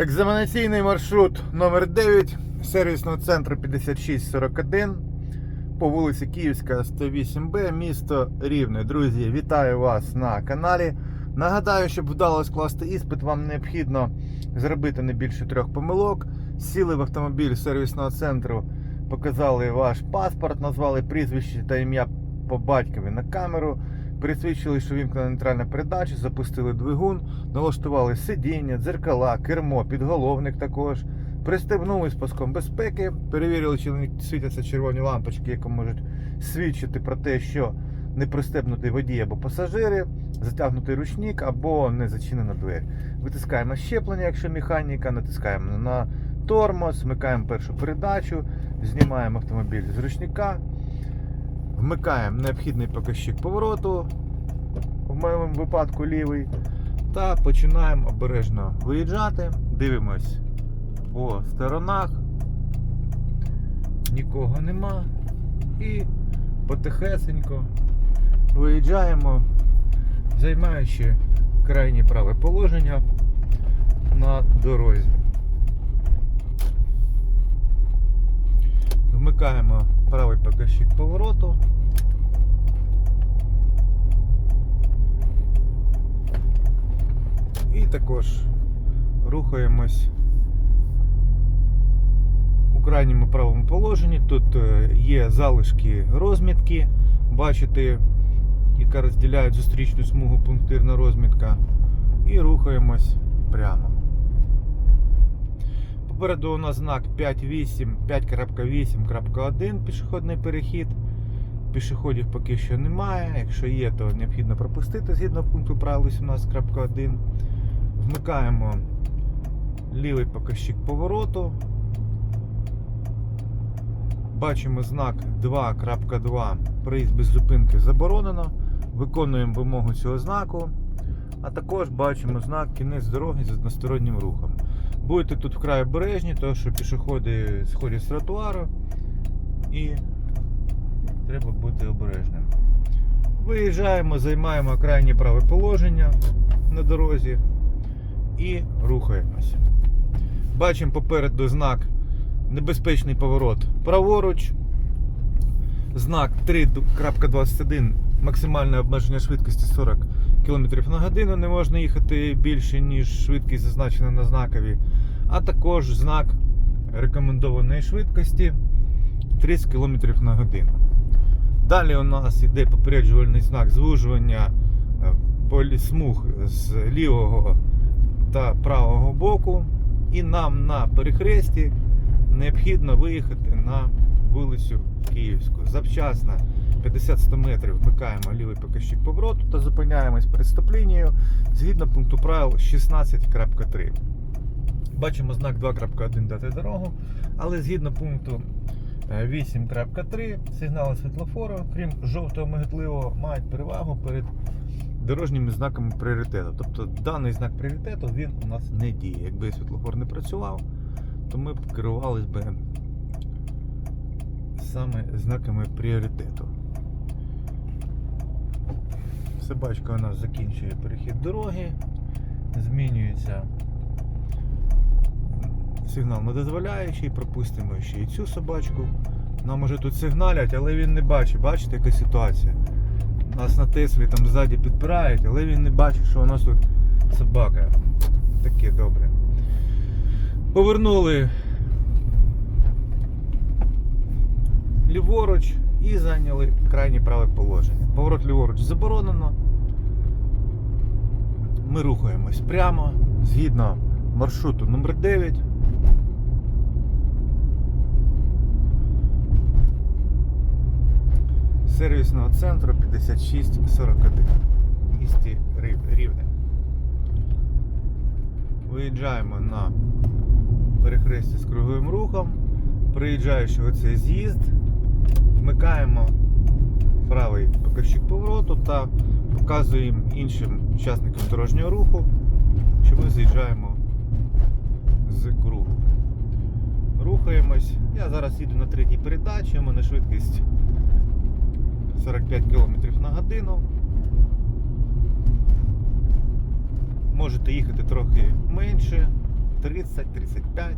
Екзаменаційний маршрут номер 9 сервісного центру 5641 по вулиці Київська, 108Б, місто Рівне. Друзі, вітаю вас на каналі. Нагадаю, щоб вдало скласти іспит, вам необхідно зробити не більше трьох помилок. Сіли в автомобіль сервісного центру, показали ваш паспорт, назвали прізвище та ім'я по батькові на камеру. Присвідчили, що вімкнена нейтральна передача, запустили двигун, налаштували сидіння, дзеркала, кермо, підголовник також. Пристебнули з паском безпеки, перевірили, чи не світяться червоні лампочки, які можуть свідчити про те, що не пристебнутий водій або пасажири, затягнутий ручник або не зачинена двері. Витискаємо щеплення, якщо механіка, натискаємо на тормоз, вмикаємо першу передачу, знімаємо автомобіль з ручника. Вмикаємо необхідний показчик повороту, в моєму випадку лівий, та починаємо обережно виїжджати. Дивимось по сторонах, нікого нема. І потихесенько виїжджаємо, займаючи крайнє праве положення на дорозі. Вмикаємо правий показчик повороту. І також рухаємось у крайньому правому положенні. Тут е, є залишки розмітки, бачите, яка розділяє зустрічну смугу пунктирна розмітка. І рухаємось прямо. Попереду у нас знак 5.8, 5.8.1 пішохідний перехід. Пішоходів поки що немає. Якщо є, то необхідно пропустити згідно пункту правил 18.1. Вмикаємо лівий показчик повороту. Бачимо знак 2.2. Проїзд без зупинки заборонено. Виконуємо вимогу цього знаку. А також бачимо знак кінець дороги з одностороннім рухом. Будете тут вкрай обережні, тому що пішоходи сходять з тротуару і треба бути обережним. Виїжджаємо, займаємо крайнє праве положення на дорозі і рухаємося. Бачимо попереду знак небезпечний поворот праворуч. Знак 3.21 максимальне обмеження швидкості 40 км на годину. Не можна їхати більше, ніж швидкість зазначена на знакові. А також знак рекомендованої швидкості 30 км на годину. Далі у нас йде попереджувальний знак звужування е, полі- смуг з лівого та правого боку. І нам на перехресті необхідно виїхати на вулицю Київську. Завчасно 50-100 метрів вмикаємо лівий показчик повороту та зупиняємось перед стоп-лінією згідно пункту правил 16.3. Бачимо знак 2.1 дати дорогу, але згідно пункту е, 8.3 сигнали світлофору, крім жовтого миготливого, мають перевагу перед дорожніми знаками пріоритету. Тобто даний знак пріоритету він у нас не діє. Якби світлофор не працював, то ми б керувались би саме знаками пріоритету. Собачка у нас закінчує перехід дороги, змінюється сигнал недозволяючий, пропустимо ще і цю собачку. Нам уже тут сигналять, але він не бачить. Бачите, яка ситуація? Нас на Теслі там ззаді підпирають, але він не бачить, що у нас тут собака. Таке добре. Повернули ліворуч і зайняли крайнє праве положення. Поворот ліворуч заборонено. Ми рухаємось прямо згідно маршруту номер 9 сервісного центру 5641 в місті Рівне. Виїжджаємо на перехресті з круговим рухом, приїжджаючи оцей з'їзд, вмикаємо правий показчик повороту та показуємо іншим учасникам дорожнього руху, що ми з'їжджаємо з кругу. Рухаємось. Я зараз їду на третій передачі, у мене швидкість 45 км на годину. Можете їхати трохи менше, 30-35.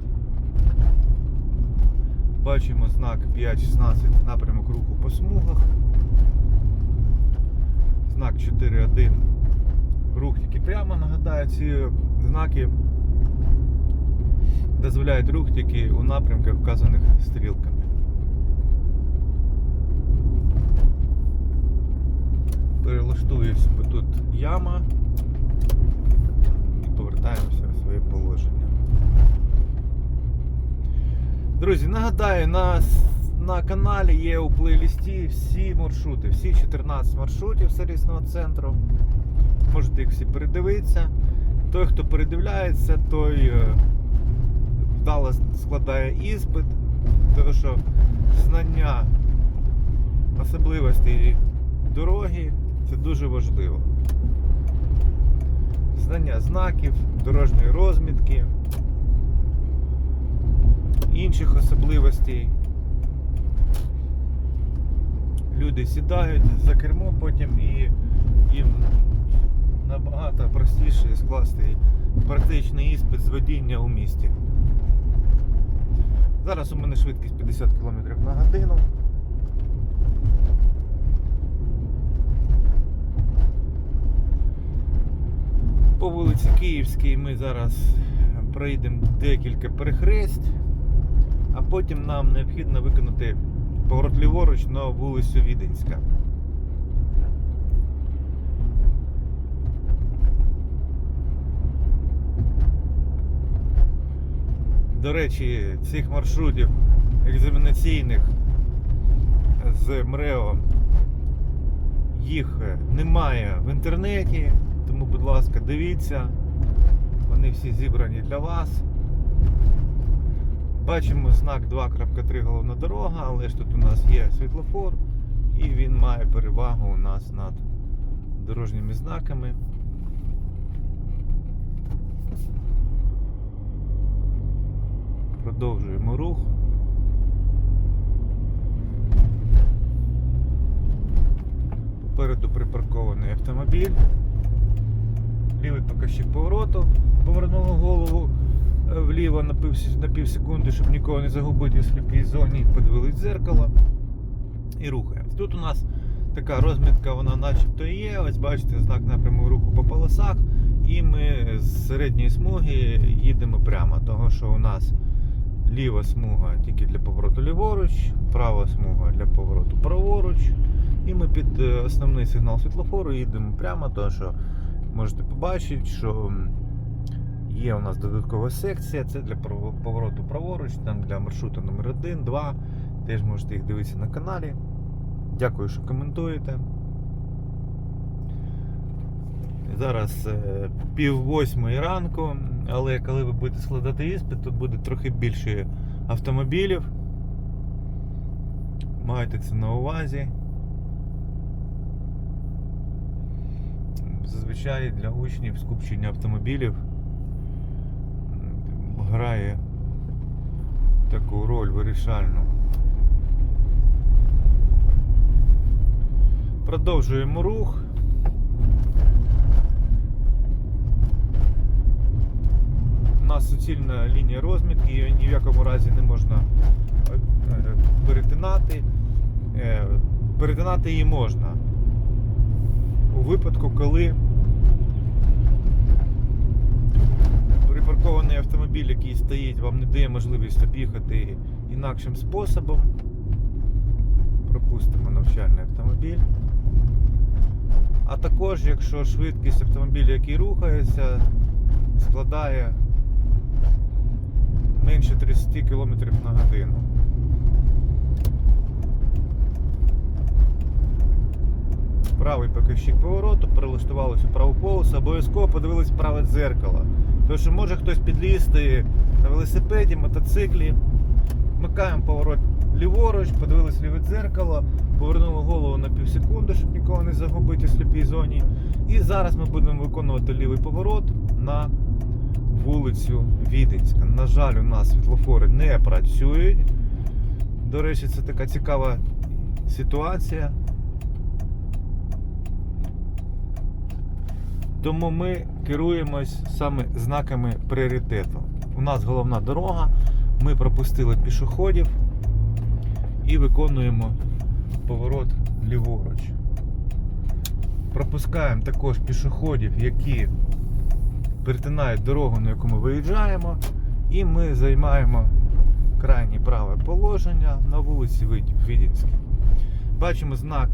Бачимо знак 5.16 напрямок руху по смугах. Знак 4.1 рух тільки прямо. Нагадаю, ці знаки дозволяють рух тільки у напрямках, вказаних стрілками. Перелаштуюсь, бо тут яма і повертаємося в своє положення. Друзі, нагадаю, на, на каналі є у плейлісті всі маршрути, всі 14 маршрутів сервісного центру. Можете їх всі передивитися. Той, хто передивляється, той е, вдало складає іспит, тому що знання особливостей дороги це дуже важливо. Знання знаків, дорожньої розмітки, інших особливостей. Люди сідають за кермо потім і їм набагато простіше скласти практичний іспит з водіння у місті. Зараз у мене швидкість 50 км на годину. По вулиці Київській ми зараз пройдемо декілька перехресть, а потім нам необхідно виконати поворот ліворуч на вулицю Віденська. До речі, цих маршрутів екзаменаційних з МРЕО їх немає в інтернеті, тому, будь ласка, дивіться. Вони всі зібрані для вас. Бачимо знак 2.3 головна дорога, але ж тут у нас є світлофор і він має перевагу у нас над дорожніми знаками. Продовжуємо рух. Попереду припаркований автомобіль. Лівий показчик повороту. Повернули голову вліво на пів, на пів секунди, щоб нікого не загубити в сліпій зоні. Подивились дзеркало і рухаємось. Тут у нас така розмітка, вона начебто є. Ось бачите, знак напряму руху по полосах. І ми з середньої смуги їдемо прямо, того що у нас ліва смуга тільки для повороту ліворуч, права смуга для повороту праворуч. І ми під е, основний сигнал світлофору їдемо прямо, тому що можете побачити, що є у нас додаткова секція, це для повороту праворуч, там для маршруту номер 1, 2. Теж можете їх дивитися на каналі. Дякую, що коментуєте. Зараз е, пів восьмої ранку, але коли ви будете складати іспит, тут буде трохи більше автомобілів. Майте це на увазі. Зазвичай для учнів скупчення автомобілів грає таку роль вирішальну. Продовжуємо рух. У нас суцільна лінія розмітки, її ні в якому разі не можна е, перетинати. Е, Перетинати її можна у випадку, коли припаркований автомобіль, який стоїть, вам не дає можливість об'їхати інакшим способом. Пропустимо навчальний автомобіль. А також, якщо швидкість автомобіля, який рухається, складає менше 30 км на годину. Правий показчик повороту, перелаштувалися в праву полосу, обов'язково подивились праве дзеркало. Тому що може хтось підлізти на велосипеді, мотоциклі. Вмикаємо поворот ліворуч, подивились ліве дзеркало, повернули голову на пів секунди, щоб нікого не загубити в сліпій зоні. І зараз ми будемо виконувати лівий поворот на вулицю Віденська. На жаль, у нас світлофори не працюють. До речі, це така цікава ситуація. Тому ми керуємось саме знаками пріоритету. У нас головна дорога. Ми пропустили пішоходів і виконуємо поворот ліворуч. Пропускаємо також пішоходів, які перетинають дорогу, на яку ми виїжджаємо, і ми займаємо крайнє праве положення на вулиці Відінській. Бачимо знак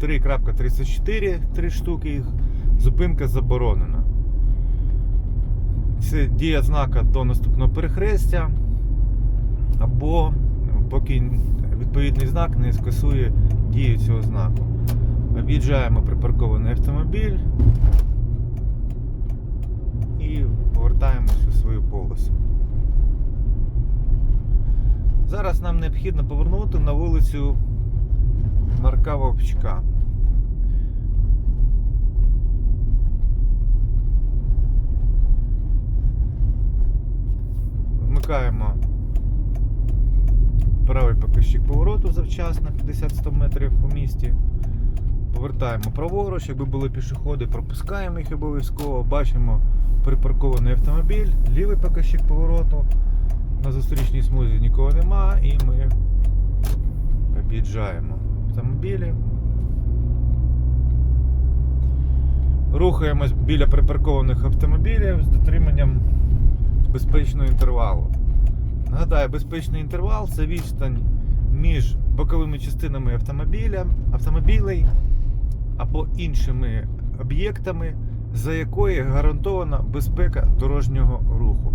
3.34, три штуки їх. Зупинка заборонена. Це дія знака до наступного перехрестя, або поки відповідний знак не скасує дію цього знаку. Об'їжджаємо припаркований автомобіль і повертаємось у свою полосу. Зараз нам необхідно повернути на вулицю Марка Вовчка. Вмикаємо правий показчик повороту завчасно 50-100 метрів у місті. Повертаємо праворуч, якби були пішоходи, пропускаємо їх обов'язково. Бачимо припаркований автомобіль, лівий показчик повороту. На зустрічній смузі нікого нема і ми об'їжджаємо автомобілі. Рухаємось біля припаркованих автомобілів з дотриманням безпечного інтервалу. Нагадаю, безпечний інтервал це відстань між боковими частинами автомобіля, автомобілей або іншими об'єктами, за якої гарантована безпека дорожнього руху.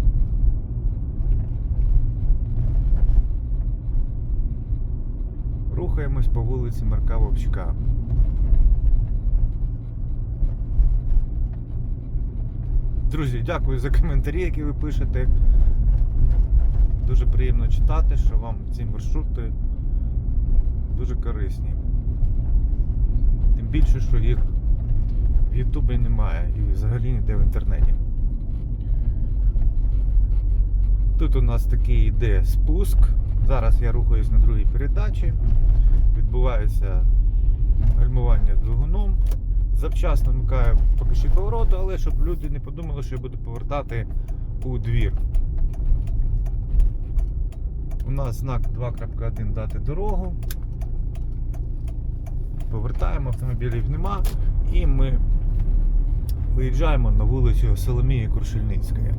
Рухаємось по вулиці Марка Вовчка. Друзі, дякую за коментарі, які ви пишете. Дуже приємно читати, що вам ці маршрути дуже корисні. Тим більше, що їх в Ютубі немає і взагалі ніде в інтернеті. Тут у нас такий йде спуск. Зараз я рухаюсь на другій передачі. Відбувається гальмування двигуном. Завчасно вмикаю поки що повороту, але щоб люди не подумали, що я буду повертати у двір. У нас знак 2.1 дати дорогу. Повертаємо, автомобілів нема і ми виїжджаємо на вулицю Соломії Крушельницької.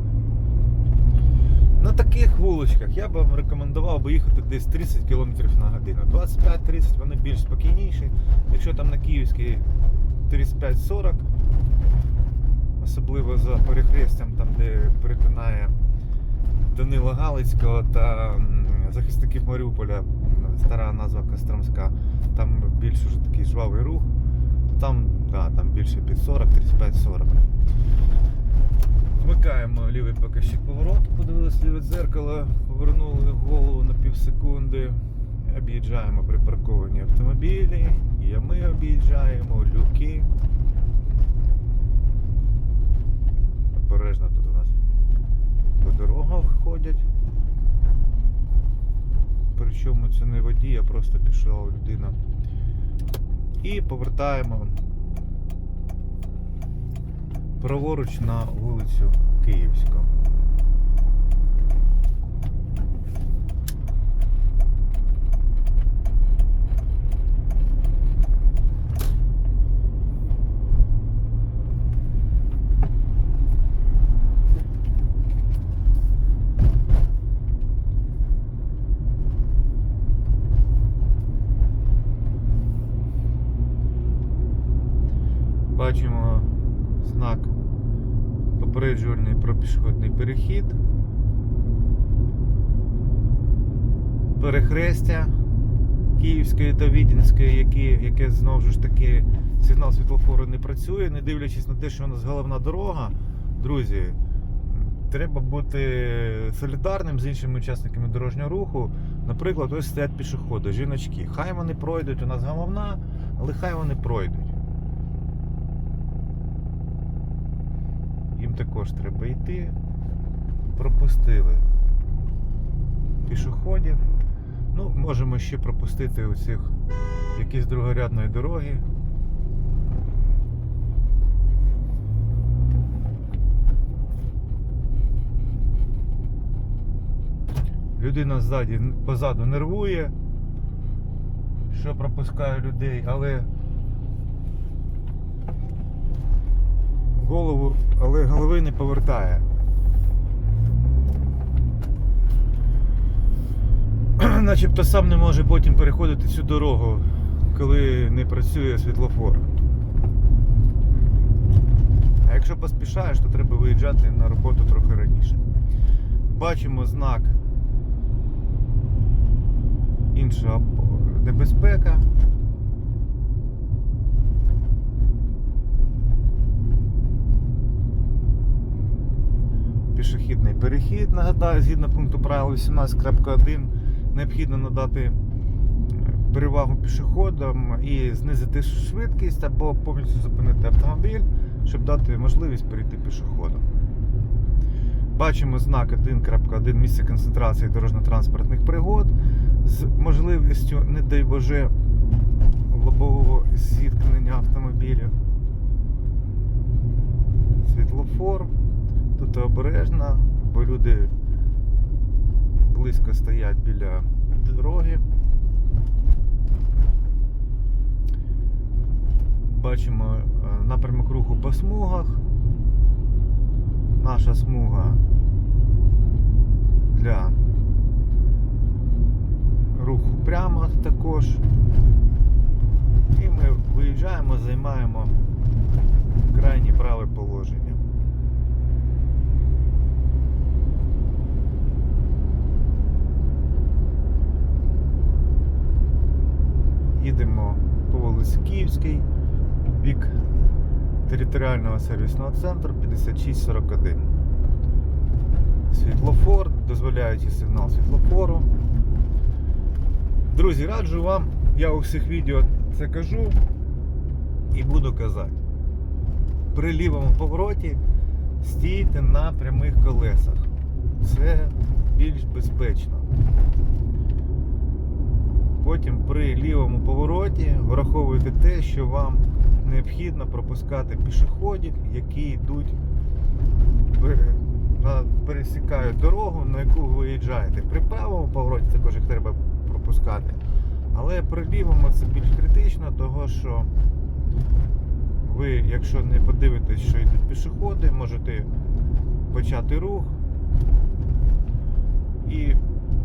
На таких вуличках я б вам рекомендував би їхати десь 30 км на годину. 25-30 вони більш спокійніші. Якщо там на Київській 35-40, особливо за перехрестям, там де перетинає Данила Галицького та захисників Маріуполя, стара назва Костромська, там більш уже такий жвавий рух. Там, да, там більше під 40, 35-40. Вмикаємо лівий показчик повороту, подивилися ліве дзеркало, повернули голову на пів секунди, об'їжджаємо припарковані автомобілі, ями об'їжджаємо, люки. Обережно тут у нас по дорогах ходять. Причому це не водій, а просто пішла людина. І повертаємо праворуч на вулицю Київську. Бачимо знак попереджувальний про пішохідний перехід. Перехрестя Київської та Відінської, які, яке знову ж таки сигнал світлофору не працює, не дивлячись на те, що у нас головна дорога, друзі, треба бути солідарним з іншими учасниками дорожнього руху. Наприклад, ось стоять пішоходи, жіночки. Хай вони пройдуть, у нас головна, але хай вони пройдуть. Їм також треба йти. Пропустили пішоходів. Ну, можемо ще пропустити оцих якісь другорядної дороги. Людина ззаді, позаду нервує, що пропускає людей, але голову, але голови не повертає. Начебто сам не може потім переходити цю дорогу, коли не працює світлофор. А якщо поспішаєш, то треба виїжджати на роботу трохи раніше. Бачимо знак інша небезпека. Пішохідний перехід, нагадаю, згідно пункту правил 18.1 необхідно надати перевагу пішоходам і знизити швидкість або повністю зупинити автомобіль, щоб дати можливість перейти пішоходом. Бачимо знак 1.1 місце концентрації дорожньо-транспортних пригод з можливістю, не дай Боже, лобового зіткнення автомобілів. Світлофор. Тут обережно, бо люди близько стоять біля дороги. Бачимо е, напрямок руху по смугах. Наша смуга для руху прямо також. І ми виїжджаємо, займаємо крайнє праве положення. Їдемо вулиці бік територіального сервісного центру 5641. Світлофор, дозволяючи сигнал світлофору. Друзі, раджу вам, я у всіх відео це кажу і буду казати. При лівому повороті стійте на прямих колесах. Це більш безпечно. Потім при лівому повороті враховуйте те, що вам необхідно пропускати пішоходів, які йдуть, пересікають дорогу, на яку ви виїжджаєте. При правому повороті також їх треба пропускати. Але при лівому це більш критично, того що ви, якщо не подивитесь, що йдуть пішоходи, можете почати рух і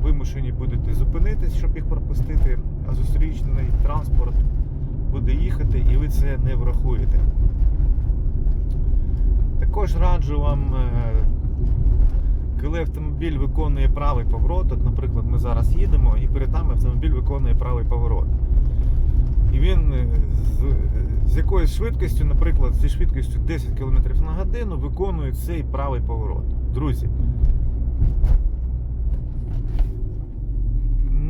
вимушені будете зупинитись, щоб їх пропустити, а зустрічний транспорт буде їхати і ви це не врахуєте. Також раджу вам, е, коли автомобіль виконує правий поворот, от, наприклад, ми зараз їдемо і перед нами автомобіль виконує правий поворот. І він е, з, з якоюсь швидкістю, наприклад, зі швидкістю 10 км на годину виконує цей правий поворот. Друзі,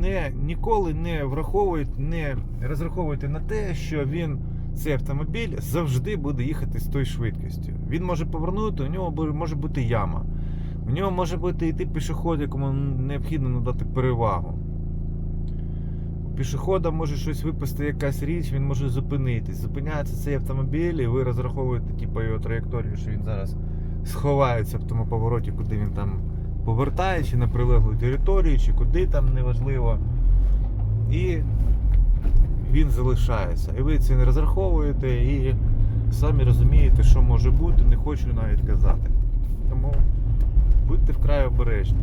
не, ніколи не враховуйте, не розраховуйте на те, що він, цей автомобіль, завжди буде їхати з тою швидкістю. Він може повернути, у нього може бути яма. У нього може бути йти пішоход, якому необхідно надати перевагу. У пішохода може щось випасти якась річ, він може зупинитись. Зупиняється цей автомобіль, і ви розраховуєте типу, його траєкторію, що він зараз сховається в тому повороті, куди він там повертає, чи на прилеглу територію, чи куди там неважливо. І він залишається. І ви це не розраховуєте і самі розумієте, що може бути, не хочу навіть казати. Тому будьте вкрай обережні.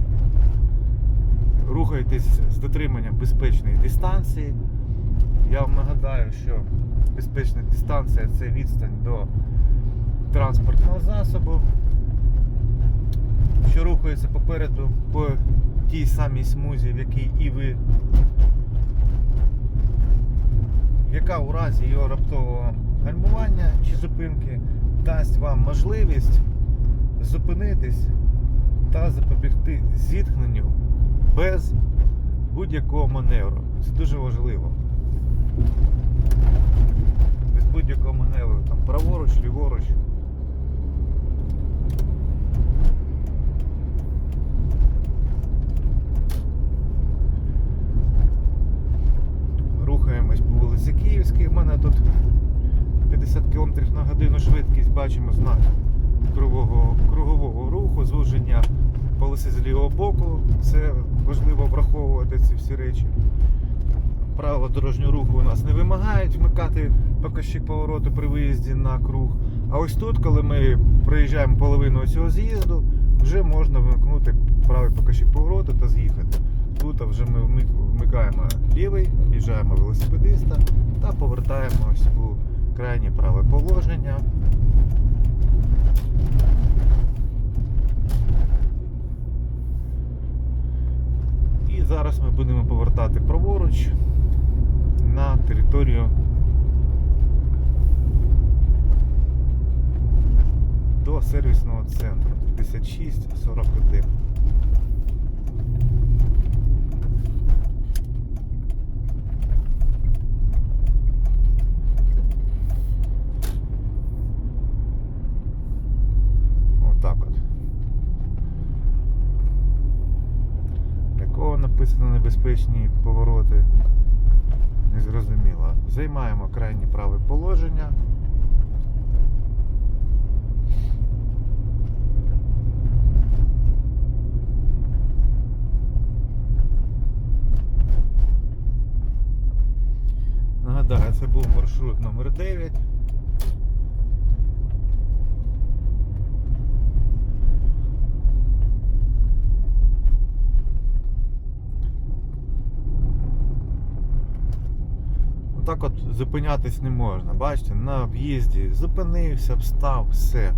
Рухайтесь з дотриманням безпечної дистанції. Я вам нагадаю, що безпечна дистанція це відстань до транспортного засобу що рухається попереду по тій самій смузі, в якій і ви, яка у разі його раптового гальмування чи зупинки дасть вам можливість зупинитись та запобігти зіткненню без будь-якого маневру. Це дуже важливо. Без будь-якого маневру, там праворуч, ліворуч. Вулиці Київській. У мене тут 50 км на годину швидкість, бачимо знак кругового, кругового руху, звуження полоси з лівого боку. Це важливо враховувати ці всі речі. Правила дорожнього руху у нас не вимагають вмикати показчик повороту при виїзді на круг. А ось тут, коли ми проїжджаємо половину цього з'їзду, вже можна вимкнути правий показчик повороту та з'їхати. Тут вже ми вмикаємо лівий, об'їжджаємо велосипедиста та повертаємось у крайнє праве положення. І зараз ми будемо повертати праворуч на територію до сервісного центру 5641. Отак от. Якого написано небезпечні повороти? Незрозуміло. Займаємо крайнє праве положення. Нагадаю, це був маршрут номер 9. Отак от зупинятись не можна. Бачите, на в'їзді зупинився, встав, все.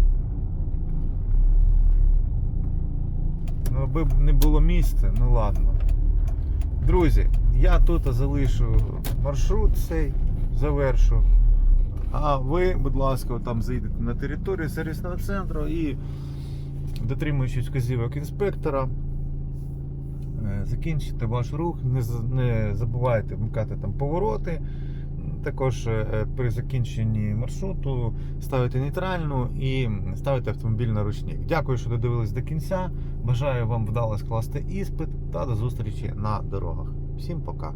Ну, аби не було місця, ну ладно. Друзі, я тут залишу маршрут цей, завершу. А ви, будь ласка, там зайдете на територію сервісного центру і, дотримуючись вказівок інспектора, е, закінчите ваш рух, не, не забувайте вмикати там повороти. Також е, при закінченні маршруту ставити нейтральну і ставити автомобіль на ручник. Дякую, що додивились до кінця. Бажаю вам вдало скласти іспит та до зустрічі на дорогах. Всім пока!